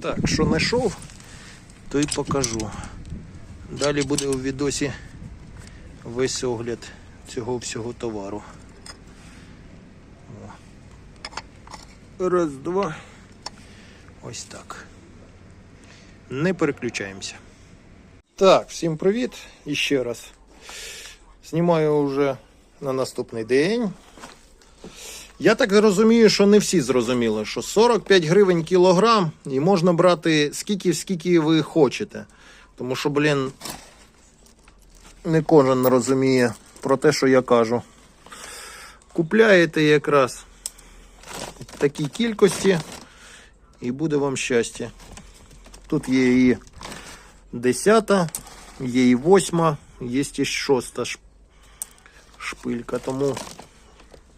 Так, що знайшов, то й покажу. Далі буде у відосі весь огляд цього всього товару. Раз, два. Ось так. Не переключаємося. Так, всім привіт. І ще раз. Знімаю вже на наступний день. Я так розумію, що не всі зрозуміли, що 45 гривень кілограм і можна брати скільки, скільки ви хочете. Тому що, блін, не кожен розуміє про те, що я кажу. Купляєте якраз в такій кількості і буде вам щастя. Тут є і 10, є і 8, є і 6 шпилька. Тому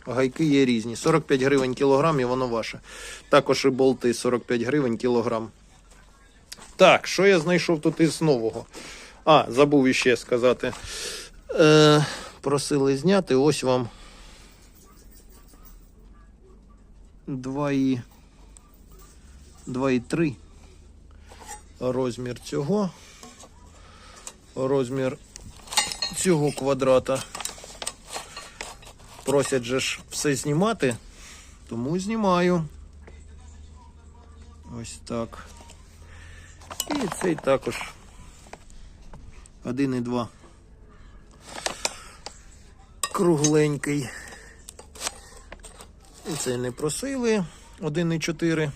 гайки є різні. 45 гривень кілограм і воно ваше. Також і болти 45 гривень кілограм. Так, що я знайшов тут із нового? А, забув іще сказати. Е, просили зняти. Ось вам 2,3 2,3 розмір цього. Розмір цього квадрата. Просять же ж все знімати, тому знімаю. Ось так. І цей також 1,2. Кругленький. І цей не просили. 1,4.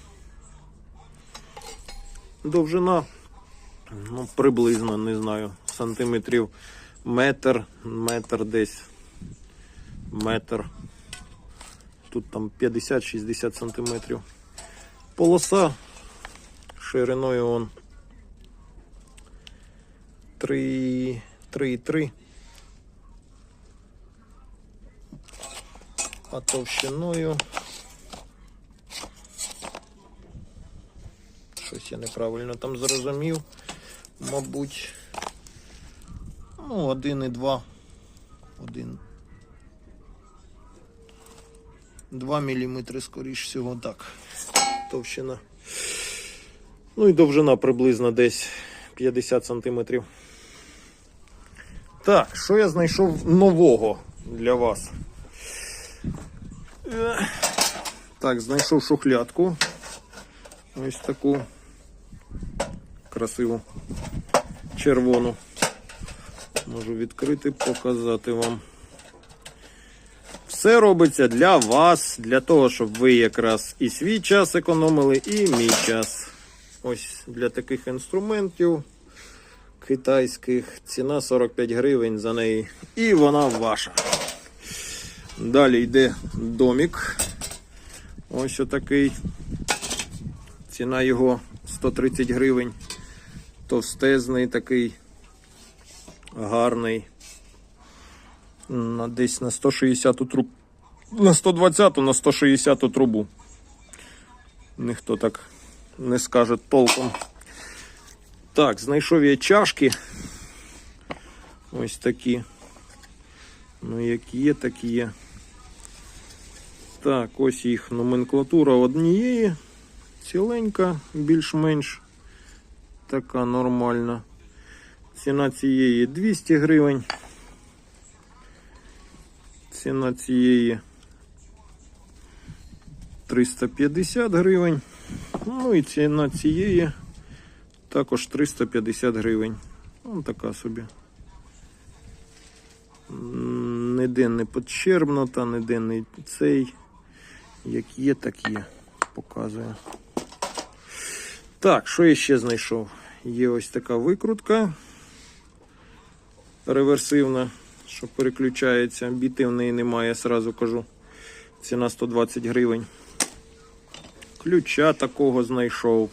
Довжина, ну, приблизно, не знаю, сантиметрів метр, метр десь метр. Тут там 50-60 сантиметрів. Полоса шириною он 3, 3,3. А товщиною. Щось я неправильно там зрозумів. Мабуть. Ну, 1,2. 1. 2 мм, скоріш всього, так. Товщина. Ну і довжина приблизно десь 50 см. Так, що я знайшов нового для вас? Е, Так, знайшов шухлядку. Ось таку красиву червону. Можу відкрити, показати вам. Все робиться для вас, для того, щоб ви якраз і свій час економили, і мій час. Ось для таких інструментів китайських ціна 45 гривень за неї. І вона ваша. Далі йде домик. Ось отакий. Ціна його 130 гривень. Товстезний такий гарний. На десь на 160 трубу. На 120 на 160 трубу. Ніхто так не скаже толком. Так, знайшов я чашки. Ось такі. Ну, які є, такі є. Так, ось їх номенклатура однієї. Ціленька, більш-менш така нормальна. Ціна цієї 200 гривень. Ціна цієї 350 гривень. Ну і ціна цієї також 350 гривень. Ось така собі. Ніде не підщербнута, ніде не цей. Як є, так є. Показує. Так, що я ще знайшов? Є ось така викрутка реверсивна, що переключається. Біти в неї немає, сразу кажу. Ціна 120 гривень. Ключа такого знайшов.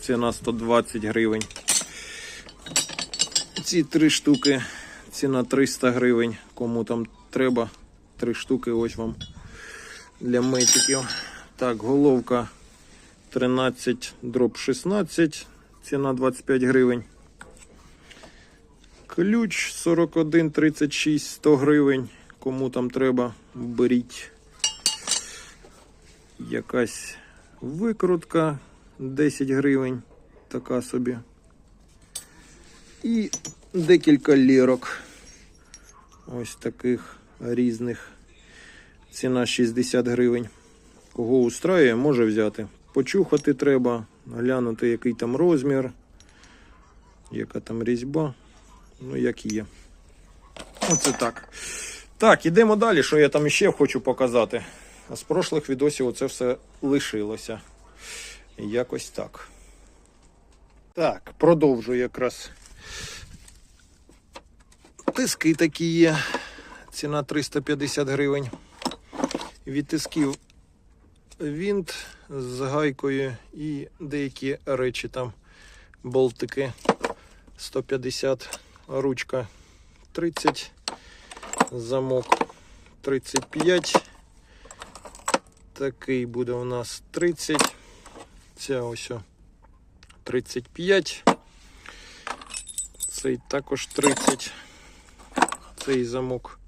Ціна 120 гривень. Ці три штуки. Ціна 300 гривень. Кому там треба. Три штуки ось вам для метиків. Так, головка 13 дроб 16. Ціна 25 гривень. Ключ 4136 100 гривень. Кому там треба, беріть. Якась викрутка 10 гривень. Така собі. І декілька лірок. Ось таких різних. Ціна 60 гривень. Кого устраює, може взяти. Почухати треба, глянути, який там розмір, яка там різьба. Ну, як є. Оце так. Так, ідемо далі. Що я там ще хочу показати. З прошлих відосів оце все лишилося. Якось так. Так, продовжую якраз. Тиски такі є. Ціна 350 гривень. Від тисків вінт з гайкою і деякі речі там болтики 150, ручка 30, замок 35. Такий буде у нас 30. Ця ось 35. Цей також 30. Цей замок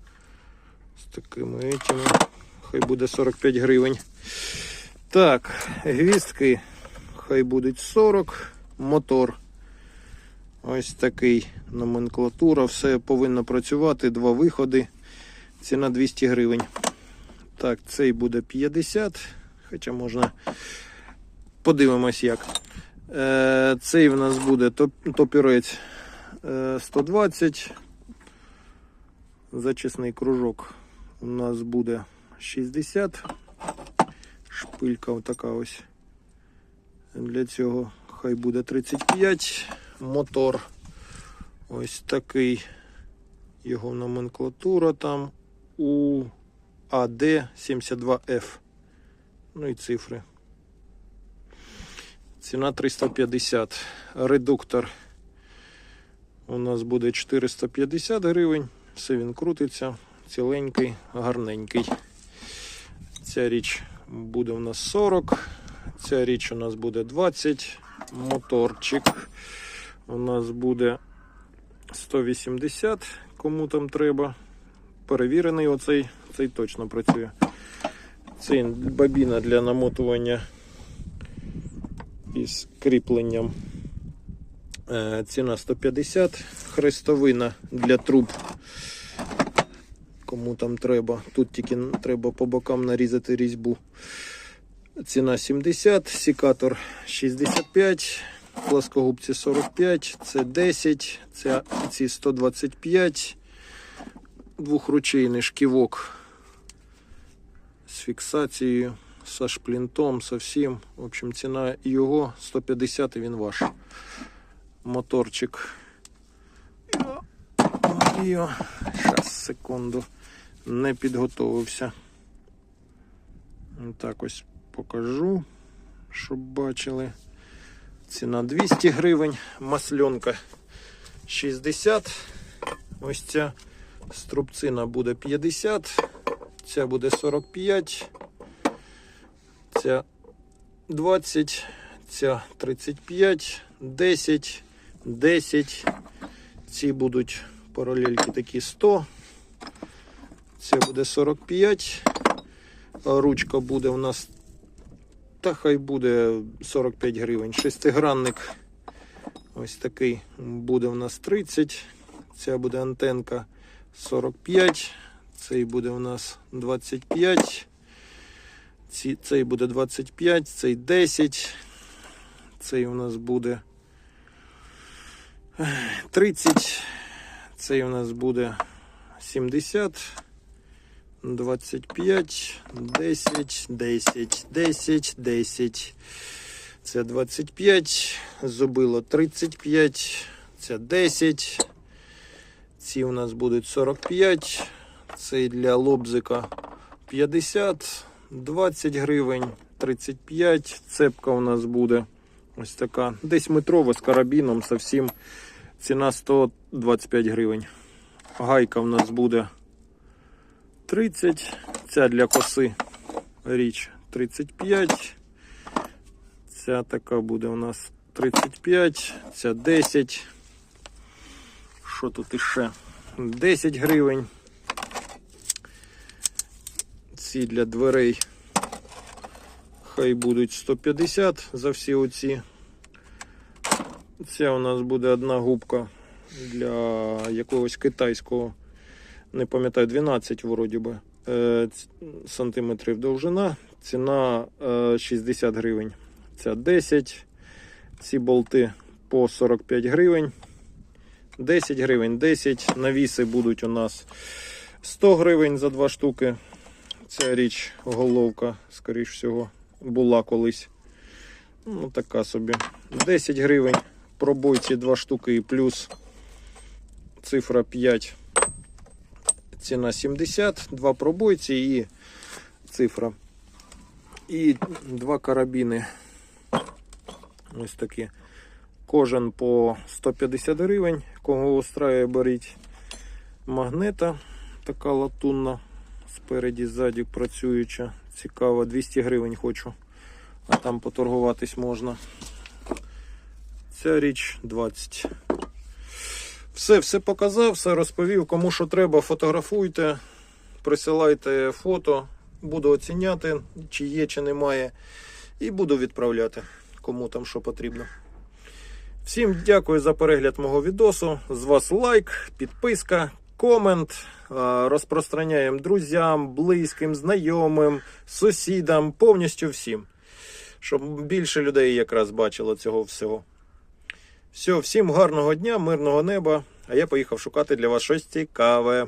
з такими етими. Хай буде 45 гривень. Так, гвіздки хай будуть 40. Мотор. Ось такий номенклатура. Все повинно працювати. Два виходи. Ціна 200 гривень. Так, цей буде 50. Хоча можна подивимось як. Е, цей в нас буде топ- топірець е, 120. Зачисний кружок у нас буде 60. Шпилька така ось. Для цього хай буде 35. Мотор ось такий. Його номенклатура там у АД72Ф. Ну і цифри. Ціна 350. Редуктор у нас буде 450 гривень. Все він крутиться. Ціленький, гарненький. Ця річ буде у нас 40. Ця річ у нас буде 20. Моторчик у нас буде 180, кому там треба. Перевірений оцей, цей точно працює. Це бабіна для намотування із кріпленням. Е, Ціна 150, хрестовина для труб. Кому там треба. Тут тільки треба по бокам нарізати різьбу. Ціна 70, сікатор 65, плоскогубці 45, це 10, це ці 125, двохручейний шківок з фіксацією, со шплінтом, со всім. В общем, ціна його 150 і він ваш. Моторчик. Йо, Щас, секунду. Не підготовився. Так ось покажу, щоб бачили. Ціна 200 гривень, масленка 60. Ось ця струбцина буде 50, ця буде 45, ця 20, ця 35, 10, 10. Ці будуть паралельки такі 100. Це буде 45. Ручка буде у нас та хай буде 45 гривень. Шестигранник ось такий буде у нас 30. Ця буде антенка 45. Цей буде у нас 25. Ці, цей буде 25, цей 10. Цей у нас буде 30. Цей у нас буде 70. 25, 10, 10, 10, 10. Це 25, зубило 35, це 10. Ці у нас будуть 45. Цей для лобзика 50, 20 гривень, 35. Цепка у нас буде ось така. Десь метрова з карабіном, совсім. Ціна 125 гривень. Гайка у нас буде 30. Ця для коси річ 35. Ця така буде у нас 35, ця 10. Що тут іще? 10 гривень. Ці для дверей хай будуть 150 за всі оці. Це у нас буде одна губка для якогось китайського, не пам'ятаю, 12 вроді би, е, сантиметрів довжина. Ціна е, 60 гривень. Ця 10. Ці болти по 45 гривень. 10 гривень, 10. Навіси будуть у нас 100 гривень за два штуки. Ця річ головка, скоріш всього, була колись. Ну, така собі. 10 гривень. Пробойці 2 штуки і плюс цифра 5. Ціна 70, два пробойці і цифра. І два карабіни. Ось такі. Кожен по 150 гривень. Кого устраює, беріть магнета. Така латунна. Спереді, ззаді працююча. Цікаво, 200 гривень хочу. А там поторгуватись можна. Ця річ 20. Все, все показав, все розповів. Кому що треба, фотографуйте, присилайте фото. Буду оціняти, чи є, чи немає. І буду відправляти, кому там що потрібно. Всім дякую за перегляд мого відосу. З вас лайк, підписка, комент. Розпространяємо друзям, близьким, знайомим, сусідам, повністю всім. Щоб більше людей якраз бачило цього всього. Все, всім гарного дня, мирного неба. А я поїхав шукати для вас щось цікаве.